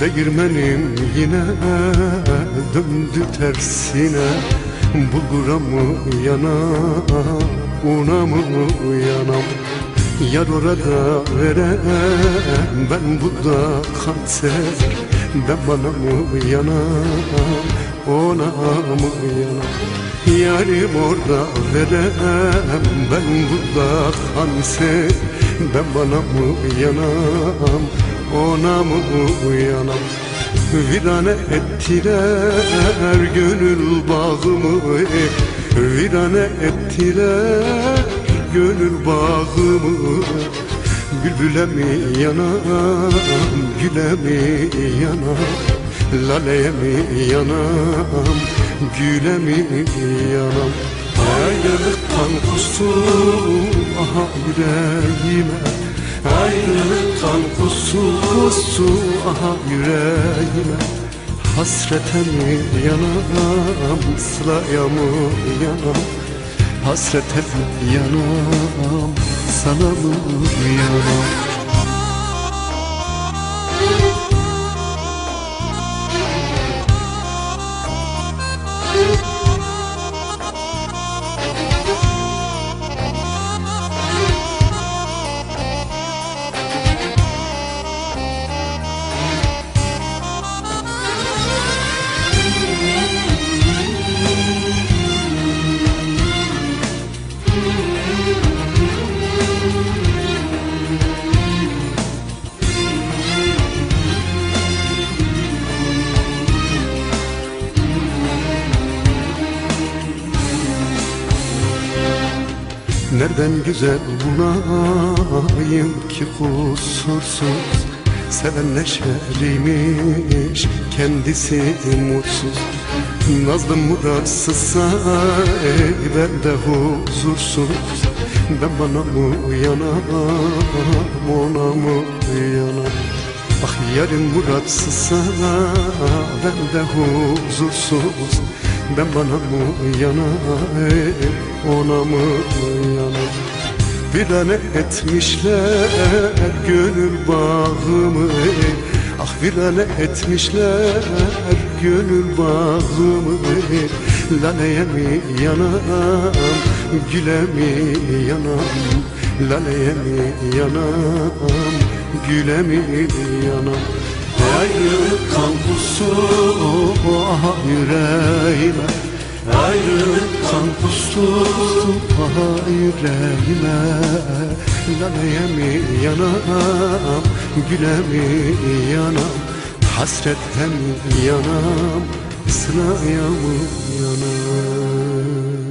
Değirmenim yine döndü tersine Bulgura mı yana una mı yanam Yar orada verem, ben burada kanser Ben bana mı yanam, ona mı yanam Yarim orada verem, ben burada kanser Ben bana mı yanam, ona mı uyanam? Virane ettiler gönül bağımı Virane ettiler gönül bağımı. Bülbüle mi yanam, güle mi yanam Laleye mi yanam, güle mi yanam Ayrılıktan kustum aha yüreğime. Ayrılıktan kusu kusu aha yüreğime Hasrete mi yanam, sılaya mı yanam Hasrete yanam, sana mı yanam Nereden güzel bulayım ki kusursuz Seven neşeliymiş kendisi mutsuz. Nazlı muratsızsa ey ben de huzursuz. Ben bana mı yanam ona mı yanam Ah yarın muratsızsa ben de huzursuz. Ben bana mı yana ona mı yana Virane etmişler gönül bağımı Ah virane etmişler gönül bağımı Laleye mi yanam güle mi yanam? Laleye mi yanam güle mi yanam? Ayrılık kan pusu aha yüreğime. Ayrılık kan pusu aha yüreğime Laleye mi yanam güle mi yanam? Hasretten yanam sıraya mı yanam